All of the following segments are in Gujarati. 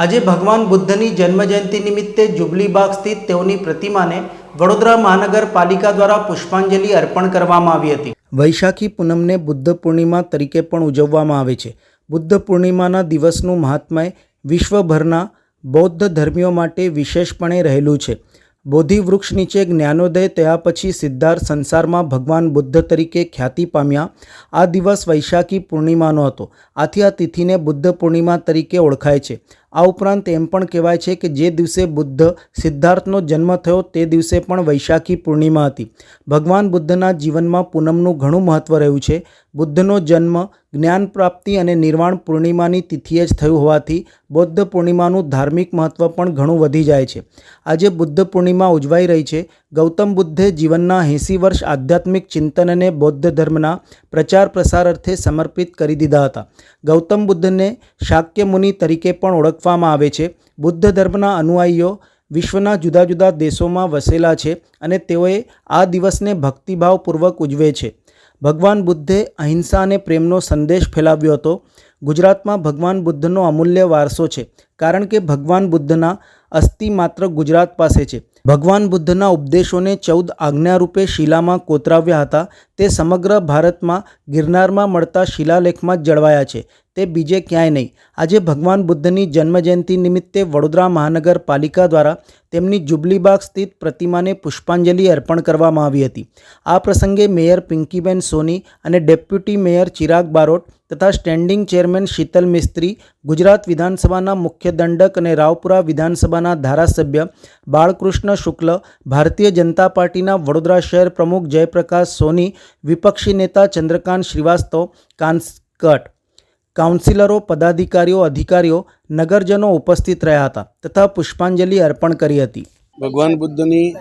આજે ભગવાન બુદ્ધની જન્મજયંતિ નિમિત્તે જુબલીબાગ સ્થિત તેઓની પ્રતિમાને વડોદરા મહાનગરપાલિકા દ્વારા પુષ્પાંજલિ અર્પણ કરવામાં આવી હતી. વૈશાખી પૂનમને બુદ્ધ પૂર્ણિમા તરીકે પણ ઉજવવામાં આવે છે. બુદ્ધ પૂર્ણિમાના દિવસનું મહાત્મય વિશ્વભરના બૌદ્ધ ધર્મીઓ માટે વિશેષપણે રહેલું છે. બોધિ વૃક્ષ નીચે જ્ઞાનોદય થયા પછી સિદ્ધાર્થ સંસારમાં ભગવાન બુદ્ધ તરીકે ખ્યાતિ પામ્યા. આ દિવસ વૈશાખી પૂર્ણિમાનો હતો. આથી આ તિથિને બુદ્ધ પૂર્ણિમા તરીકે ઓળખાય છે. આ ઉપરાંત એમ પણ કહેવાય છે કે જે દિવસે બુદ્ધ સિદ્ધાર્થનો જન્મ થયો તે દિવસે પણ વૈશાખી પૂર્ણિમા હતી. ભગવાન બુદ્ધના જીવનમાં પૂનમનું ઘણું મહત્ત્વ રહ્યું છે. બુદ્ધનો જન્મ જ્ઞાન પ્રાપ્તિ અને નિર્વાણ પૂર્ણિમાની તિથિએ જ થયું હોવાથી બૌદ્ધ પૂર્ણિમાનું ધાર્મિક મહત્ત્વ પણ ઘણું વધી જાય છે. આજે બુદ્ધ પૂર્ણિમા ઉજવાઈ રહી છે. ગૌતમ બુદ્ધે જીવનના એંસી વર્ષ આધ્યાત્મિક ચિંતનને બૌદ્ધ ધર્મના પ્રચાર પ્રસાર અર્થે સમર્પિત કરી દીધા હતા. ગૌતમ બુદ્ધને શાક્ય મુનિ તરીકે પણ ઓળખવામાં આવે છે. બુદ્ધ ધર્મના અનુયાયીઓ વિશ્વના જુદા જુદા દેશોમાં વસેલા છે અને તેઓએ આ દિવસને ભક્તિભાવપૂર્વક ઉજવે છે. ભગવાન બુદ્ધે અહિંસા અને પ્રેમનો સંદેશ ફેલાવ્યો હતો. ગુજરાતમાં ભગવાન બુદ્ધનો અમૂલ્ય વારસો છે, કારણ કે ભગવાન બુદ્ધના અસ્થિ માત્ર ગુજરાત પાસે છે. ભગવાન બુદ્ધના ઉપદેશોને ચૌદ આજ્ઞારૂપે શિલામાં કોતરાવ્યા હતા. તે સમગ્ર ભારતમાં ગિરનારમાં મળતા શિલાલેખમાં જ જળવાયા છે. તે બીજે ક્યાંય નહીં. આજે ભગવાન બુદ્ધની જન્મજયંતિ નિમિત્તે વડોદરા મહાનગરપાલિકા દ્વારા તેમની જુબલીબાગ સ્થિત પ્રતિમાને પુષ્પાંજલિ અર્પણ કરવામાં આવી હતી. આ પ્રસંગે મેયર પિંકીબેન સોની અને ડેપ્યુટી મેયર ચિરાગ બારોટ તથા સ્ટેન્ડિંગ ચેરમેન શીતલ મિસ્ત્રી, ગુજરાત વિધાનસભાના મુખ્ય દંડક અને રાવપુરા વિધાનસભાના ધારાસભ્ય બાળકૃષ્ણ શુક્લ, ભારતીય જનતા પાર્ટીના વડોદરા શહેર પ્રમુખ જયપ્રકાશ સોની વિપક્ષી નેતા ચંદ્રકાંત શ્રીવાસ્તવ કાંસકટ કાઉન્સિલરો, પદાધિકારીઓ, અધિકારીઓ, નગરજનો ઉપસ્થિત રહ્યા હતા તથા પુષ્પાંજલિ અર્પણ કરી હતી. ભગવાન બુદ્ધની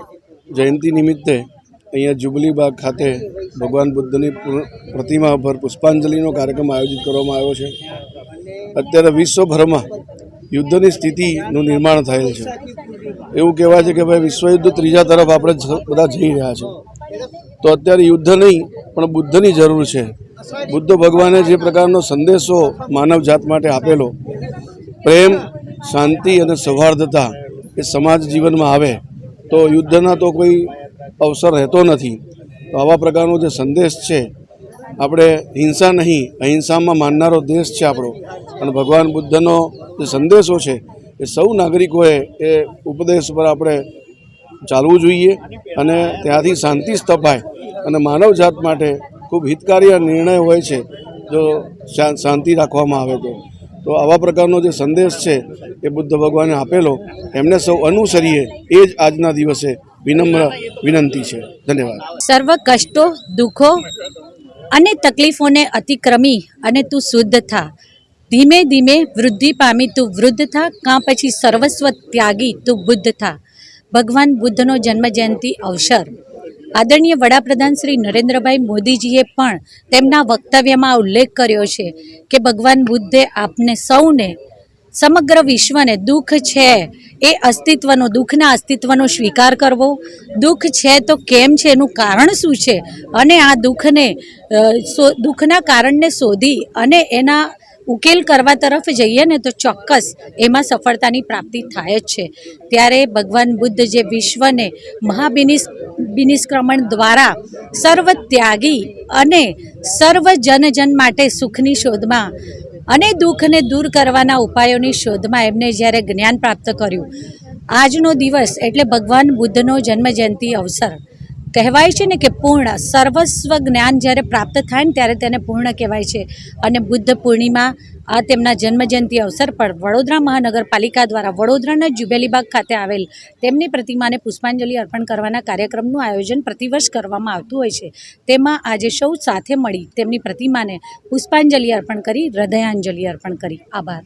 જયંતિ નિમિત્તે અહીંયા જુબલી બાગ ખાતે ભગવાન બુદ્ધની પ્રતિમા પર પુષ્પાંજલિનો કાર્યક્રમ આયોજિત કરવામાં આવ્યો છે. અત્યારે વિશ્વભરમાં યુદ્ધની સ્થિતિનું નિર્માણ થયેલ છે. એવું કહેવાય છે કે ભાઈ વિશ્વયુદ્ધ ત્રીજા તરફ આપણે બધા જઈ રહ્યા છે. તો અત્યારે યુદ્ધ નહીં, પણ બુદ્ધની જરૂર છે. બુદ્ધ ભગવાને જે પ્રકારનો સંદેશો માનવ જાત માટે આપેલો, પ્રેમ, શાંતિ અને સૌહાર્દતા એ સમાજ જીવનમાં આવે, તો યુદ્ધના તો કોઈ અવસર રહેતો નથી. તો આવા પ્રકારનો જે સંદેશ છે, આપણે હિંસા નહીં, અહિંસામાં માનનારો દેશ છે આપણો. અને ભગવાન બુદ્ધનો જે સંદેશો છે, એ સૌ નાગરિકોએ એ ઉપદેશ પર આપણે ચાલવું જોઈએ અને ત્યાંથી શાંતિ સ્થપાય અને માનવજાત માટે ખૂબ હિતકારી નિર્ણય હોય છે, જો શાંતિ રાખવામાં આવે તો. તો આવા પ્રકારનો જે સંદેશ છે, એ બુદ્ધ ભગવાને આપેલો, એમને સૌ અનુસરીએ, એ જ આજના દિવસે વિનમ્ર વિનંતી છે. ધન્યવાદ. સર્વ કષ્ટો, દુઃખો અને તકલીફોને અતિક્રમી અને તું શુદ્ધ થા. ધીમે ધીમે વૃદ્ધિ પામી તું વૃદ્ધ થા, કાં પછી સર્વસ્વ ત્યાગી તું બુદ્ધ થા. ભગવાન બુદ્ધનો જન્મજયંતિ અવસર. આદરણીય વડાપ્રધાન શ્રી નરેન્દ્રભાઈ મોદીજીએ પણ તેમના વક્તવ્યમાં ઉલ્લેખ કર્યો છે કે ભગવાન બુદ્ધે આપને સૌને, સમગ્ર વિશ્વને દુઃખ છે એ અસ્તિત્વનો, દુઃખના અસ્તિત્વનો સ્વીકાર કરવો. દુઃખ છે તો કેમ છે? એનું કારણ શું છે? અને આ દુઃખને દુઃખના કારણને શોધી અને એના ઉકેલ કરવા તરફ જઈએ ને તો ચોક્કસ એમાં સફળતાની પ્રાપ્તિ થાય જ છે. ત્યારે ભગવાન બુદ્ધ જે વિશ્વને મહાબિનિસ, બિનિષ્ક્રમણ દ્વારા સર્વ ત્યાગી અને સર્વ જન જન માટે સુખની શોધમાં અને દુઃખને દૂર કરવાના ઉપાયોની શોધમાં એમને જ્યારે જ્ઞાન પ્રાપ્ત કર્યું. આજનો દિવસ એટલે ભગવાન બુદ્ધનો જન્મજયંતિ અવસર. કહેવાય છે ને કે પૂર્ણ, સર્વસ્વ જ્ઞાન જ્યારે પ્રાપ્ત થાય ને ત્યારે તેને પૂર્ણ કહેવાય છે. અને બુદ્ધ પૂર્ણિમા, આ તેમના જન્મજયંતિ અવસર પર વડોદરા મહાનગરપાલિકા દ્વારા વડોદરાના જુબેલીબાગ ખાતે આવેલ તેમની પ્રતિમાને પુષ્પાંજલિ અર્પણ કરવાના કાર્યક્રમનું આયોજન પ્રતિવર્ષ કરવામાં આવતું હોય છે. તેમાં આજે સૌ સાથે મળી તેમની પ્રતિમાને પુષ્પાંજલિ અર્પણ કરી, હૃદયાંજલિ અર્પણ કરી. આભાર.